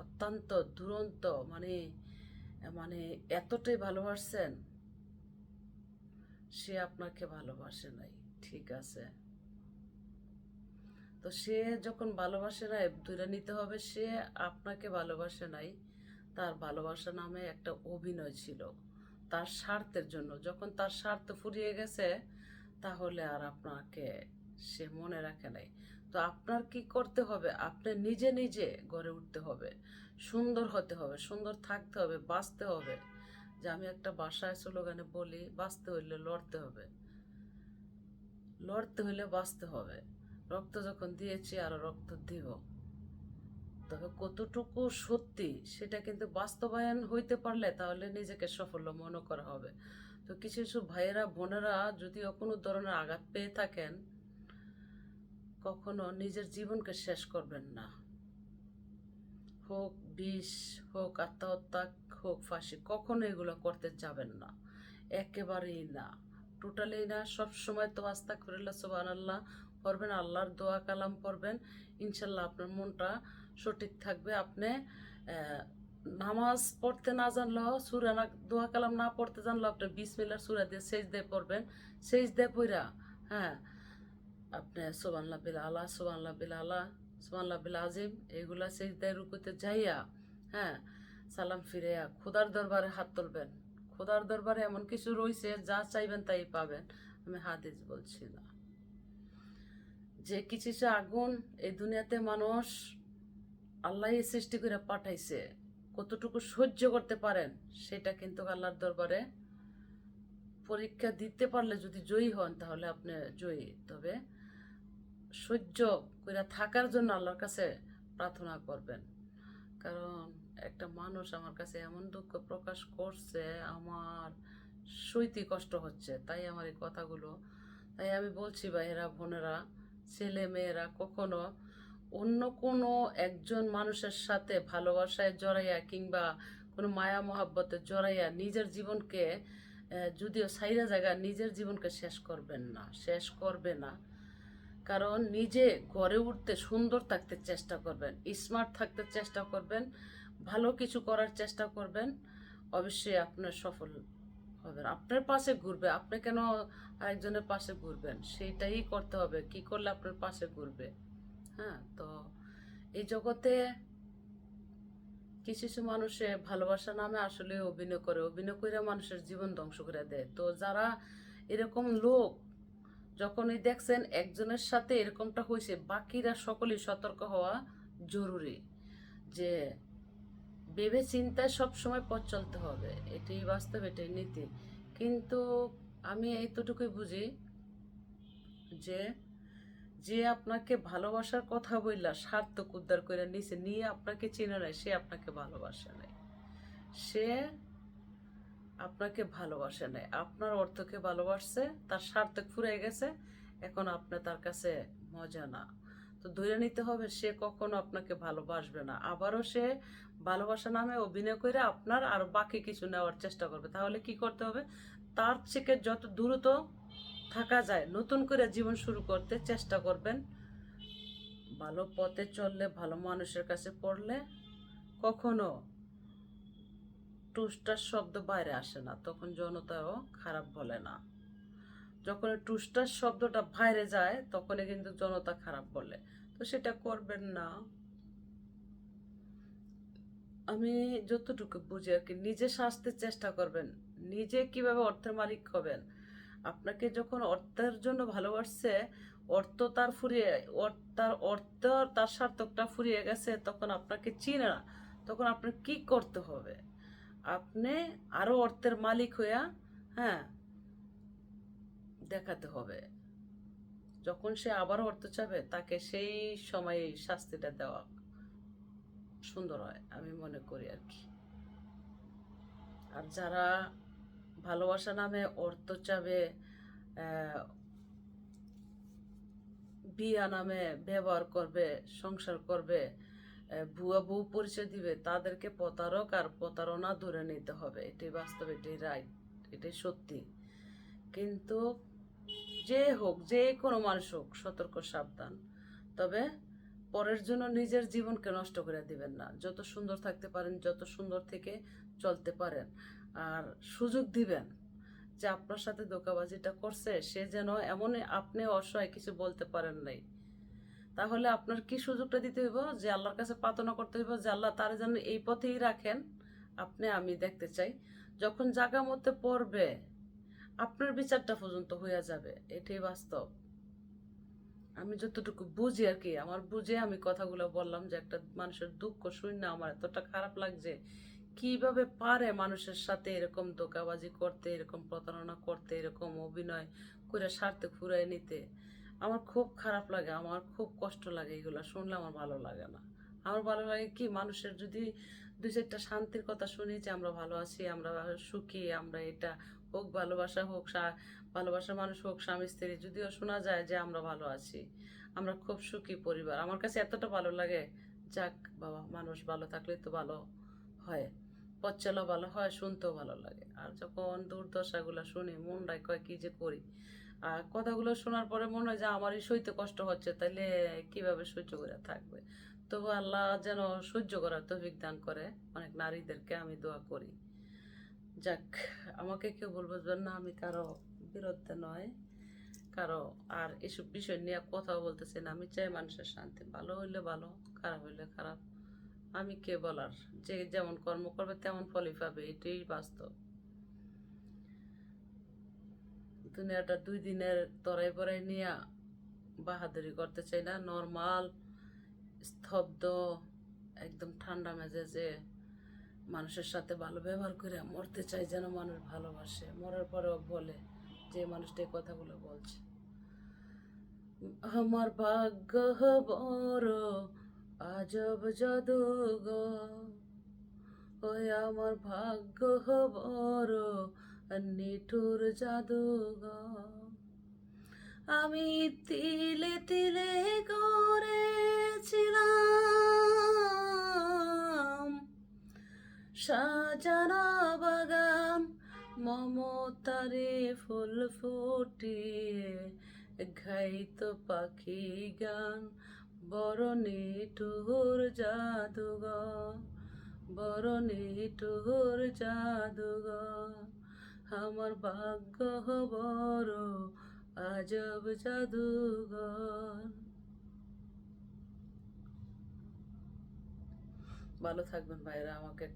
অত্যন্ত দুরন্ত মানে মানে এতটাই ভালোবাসছেন, সে আপনাকে ভালোবাসে নাই, ঠিক আছে। তো সে যখন ভালোবাসে নাই ধরে নিতে হবে, সে আপনাকে ভালোবাসে নাই। তার ভালোবাসা নামে একটা অভিনয় ছিল, তার স্বার্থের জন্য। যখন তার স্বার্থ ফুরিয়ে গেছে, তাহলে আর আপনাকে সে মনে রাখে নাই। তো আপনার কি করতে হবে? আপনি নিজে নিজে গড়ে উঠতে হবে। সুন্দর হতে হবে, সুন্দর থাকতে হবে, বাঁচতে হবে। যে আমি একটা বাসায় স্লোগানে বলি, বাঁচতে হইলে লড়তে হবে। লড়তে হইলে বাঁচতে হবে। রক্ত যখন দিয়েছি, আরও রক্ত দিব। তবে কতটুকু সত্যি সেটা কিন্তু বাস্তবায়ন হইতে পারলে তাহলে নিজেকে সাফল্য মনে করা হবে। তো কিছু কিছু ভাইয়েরা, বোনেরা যদি কোনো ধরনের আঘাত পেয়ে থাকেন কখনো নিজের জীবনকে শেষ করবেন না। হোক বিষ, হোক আত্মহত্যা, হোক ফাঁসি, কখনো এগুলো করতে যাবেন না। একেবারেই না। টোটালি না। সব সময় তো আস্তা করিল্লা সুবান আল্লাহ পড়বেন, আল্লাহর দোয়া কালাম পড়বেন। ইনশাল্লাহ আপনার মনটা সঠিক থাকবে। আপনি নামাজ পড়তে না জানলেও, সুরা না, দোয়া কালাম না পড়তে জানলেও আপনি বিসমিল্লার সুরা দিয়ে সেজ দিয়ে পড়বেন। সেজ দিয়ে পড়া হ্যাঁ আপনি সোবান্লা বিল আলা সোবান্লা বিল আলা সোবান্লা বিল আজিম, এগুলা সেজ দিয়ে রুকুতে যাইয়া হ্যাঁ সালাম ফিরেয়া খোদার দরবারে হাত তুলবেন। খোদার দরবারে এমন কিছু রয়েছে যা চাইবেন তাই পাবেন। আমি হাদিস বলছি না। যে কিছু আগুন এই দুনিয়াতে মানুষ আল্লাহ সৃষ্টি করে পাঠাইছে, কতটুকু সহ্য করতে পারেন, সেটা কিন্তু আল্লাহর দরবারে পরীক্ষা দিতে পারলে যদি জয়ী হন, তাহলে আপনি জয়ী। তবে সহ্য করে থাকার জন্য আল্লাহর কাছে প্রার্থনা করবেন। কারণ একটা মানুষ আমার কাছে এমন দুঃখ প্রকাশ করছে, আমার সইতে কষ্ট হচ্ছে। তাই আমার এই কথাগুলো, তাই আমি বলছি ভাইয়েরা, বোনেরা, ছেলে মেয়েরা, কখনো অন্য কোনো একজন মানুষের সাথে ভালোবাসায় জড়াইয়া কিংবা কোনো মায়া মহাব্বতে জড়াইয়া নিজের জীবনকে যদিও সাইরা জায়গা নিজের জীবনকে শেষ করবেন না, শেষ করবে না। কারণ নিজে গড়ে উঠতে সুন্দর থাকতে চেষ্টা করবেন স্মার্ট থাকতে চেষ্টা করবেন, ভালো কিছু করার চেষ্টা করবেন, অবশ্যই আপনার সফল হবেন। আপনার পাশে ঘুরবে, আপনি কেন আরেকজনের পাশে ঘুরবেন? সেইটাই করতে হবে, কি করলে আপনার পাশে ঘুরবে? হ্যাঁ তো এই জগতে কিছু কিছু মানুষে ভালোবাসা নামে আসলে অভিনয় করে অভিনয় করে মানুষের জীবন ধ্বংস করে দেয়। তো যারা এরকম লোক যখনই দেখছেন একজনের সাথে এরকমটা হয়েছে বাকিরা সকলেই সতর্ক হওয়া জরুরি যে ভেবে চিন্তায় সব সময় পথ চলতে হবে। এটাই বাস্তব, এটাই নীতি। কিন্তু আমি এইতটুকুই বুঝি যে যে আপনাকে ভালোবাসার কথা বললা স্বার্থ উদ্ধার করে নিছে, নিয়ে আপনাকে চিনে নেয় সে আপনাকে ভালোবাসে নাই। সে আপনাকে ভালোবাসে নাই। আপনার অর্থকে ভালোবাসছে, তার স্বার্থ ফুরে গেছে, এখন আপনি তার কাছে মজা না। তো ধরে নিতে হবে, সে কখনো আপনাকে ভালোবাসবে না। আবারও সে ভালোবাসা নামে অভিনয় করে আপনার আর বাকি কিছু নেওয়ার চেষ্টা করবে। তাহলে কি করতে হবে? তার থেকে যত দ্রুত থাকা যায়, নতুন করে জীবন শুরু করতে চেষ্টা করবেন। ভালো পথে চললে, ভালো মানুষের কাছে পড়লে কখনো টুস্টার শব্দ বাইরে আসে না, তখন জনতাও খারাপ বলে না। যখন টুস্টার শব্দটা বাইরে যায়, তখনই কিন্তু জনতা খারাপ বলে। তো সেটা করবেন না। আমি যতটুকু বুঝি আর কি, নিজে সাজতে চেষ্টা করবেন। নিজে কীভাবে অর্থের মালিক হবেন? আপনাকে যখন অর্থের জন্য ভালোবাসছে, অর্থ তার ফুরিয়ে তার অর্থ তার সার্থকটা ফুরিয়ে গেছে, তখন আপনাকে চিনে না। তখন আপনার কি করতে হবে? আপনি আরও অর্থের মালিক হইয়া হ্যাঁ দেখাতে হবে। যখন সে আবার অর্থ চাবে, তাকে সেই সময়ে শাস্তিটা দেওয়া সুন্দর হয়, আমি মনে করি আর কি। আর যারা ভালোবাসা নামে অর্থ চাবে বিয়া নামে ব্যবহার করবে, সংসার করবে ভুয়া বউ পরিচয় দিবে, তাদেরকে প্রতারক আর প্রতারণা ধরে নিতে হবে। এটাই বাস্তব, এটাই রাইট এটাই সত্যি। কিন্তু যে হোক, যে কোনো মানুষ হোক, সতর্ক, সাবধান। তবে পরের জন্য নিজের জীবনকে নষ্ট করে দিবেন না। যত সুন্দর থাকতে পারেন, যত সুন্দর থেকে চলতে পারেন। আর সুযোগ দিবেন যে আপনার সাথে ধোকাবাজিটা করছে, সে যেন এমন আপনি অসহায় কিছু বলতে পারেন নাই। তাহলে আপনার কি সুযোগটা দিতে হইব? যে আল্লাহর কাছে প্রার্থনা করতে হইব যে আল্লাহ তার যেন এই পথেই রাখেন। আপনি, আমি দেখতে চাই, যখন জায়গা মধ্যে পড়বে, আপনার বিচারটা পর্যন্ত হইয়া যাবে। এটাই বাস্তব। আমি যতটুকু বুঝি আর কি, আমার বুঝে আমি কথাগুলো বললাম যে একটা মানুষের দুঃখ শুনে না আমার, এতটা খারাপ লাগছে। কীভাবে পারে মানুষের সাথে এরকম ধোকাবাজি করতে, এরকম প্রতারণা করতে, এরকম অভিনয় করে স্বার্থে ফুরাই নিতে? আমার খুব খারাপ লাগে, আমার খুব কষ্ট লাগে এগুলো, শুনলে আমার ভালো লাগে না। আমার ভালো লাগে কি, মানুষের যদি দুই চারটা শান্তির কথা শুনি যে আমরা ভালো আছি, আমরা সুখী, আমরা এটা হোক ভালোবাসা হোক, সা- ভালোবাসার মানুষ হোক, স্বামী, স্ত্রী, যদিও শোনা যায় যে আমরা ভালো আছি, আমরা খুব সুখী পরিবার। আমার কাছে এতটা ভালো লাগে, যাক বাবা, মানুষ ভালো থাকলে তো ভালো হয়, পথ চলা ভালো হয়, শুনতেও ভালো লাগে। আর যখন দুর্দশাগুলো শুনি, মনটায় কয় কি যে করি। আর কথাগুলো শোনার পরে মনে হয় যে আমারই সইতে কষ্ট হচ্ছে তাহলে কীভাবে সহ্য করে থাকবে? তবু আল্লাহ যেন সহ্য করার তৌফিক দান করে, অনেক নারীদেরকে আমি দোয়া করি। যাক, আমাকে কেউ বলব যে না, আমি কারও বিরুদ্ধে নয়, কারও আর এসব বিষয় নিয়ে কথাও বলতেছি না। আমি চাই মানুষের শান্তি, ভালো হইলে ভালো, খারাপ হইলে খারাপ। আমি কে বলার? যে যেমন কর্ম করবে তেমন ফলই পাবে, এটাই বাস্তব। দুনিয়াটা দুই দিনের তরাই পরাই নিয়ে বাহাদুরি করতে চাই না। নর্মাল স্তব্ধ, একদম ঠান্ডা মেজাজে মানুষের সাথে ভালো ব্যবহার করে মরতে চাই যেন মানুষ ভালোবাসে। মরার পরেও বলে যে মানুষটা কথাগুলো বলছে। আমার ভাগ্য আজব জাদুঘর। ওই আমার ভাগ্য বড় নিঠুর জাদুঘর। আমি তিলে তিলে করেছিলাম সাজানা বাগান, মমতারে ফুল ফুটিয়ে ঘাইত পাখি গান, বড় নিঠুর জাদুঘর, বড় নিঠুর জাদুঘর। আমার ভাগ্য বড় আজব জাদুঘর। ভালো থাকবেন ভাইরা আমাকে একটা